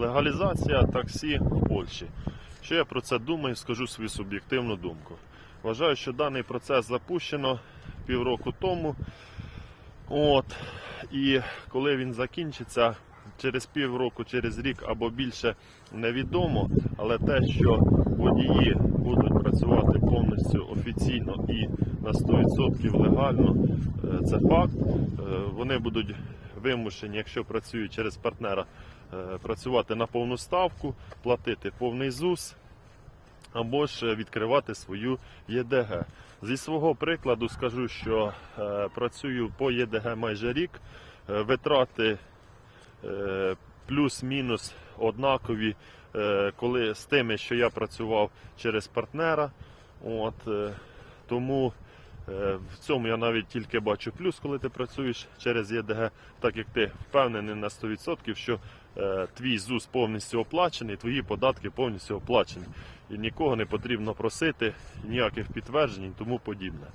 Легалізація таксі в Польщі. Що я про це думаю, скажу свою суб'єктивну думку. Вважаю, що даний процес запущено півроку тому. От, і коли він закінчиться через півроку, через рік або більше невідомо, але те, що водії будуть працювати повністю офіційно і на 100% легально, е, це факт. Е, Вони будуть вимушені, якщо працюють через партнера, е, працювати на повну ставку, платити повний ЗУС або ж відкривати свою ЄДГ. Зі свого прикладу скажу, що е, працюю по ЄДГ майже рік. Е, витрати е, плюс-мінус однакові, е, коли з тими, що я працював через партнера. От, е, тому е, в цьому я навіть тільки бачу плюс, коли ти працюєш через ЄДГ, так як ти впевнений на 100%, що е, твій ЗУС повністю оплачений, твої податки повністю оплачені. І нікого не потрібно просити, ніяких підтверджень і тому подібне.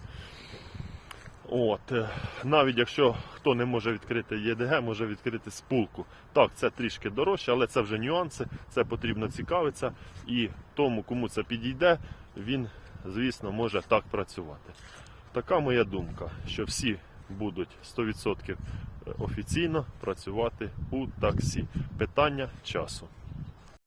От, е, навіть якщо хто не може відкрити ЄДГ, може відкрити спулку. Так, це трішки дорожче, але це вже нюанси, це потрібно цікавитися. І тому, кому це підійде, він, звісно, може так працювати. Така моя думка, що всі будуть 100% офіційно працювати у таксі. Питання часу.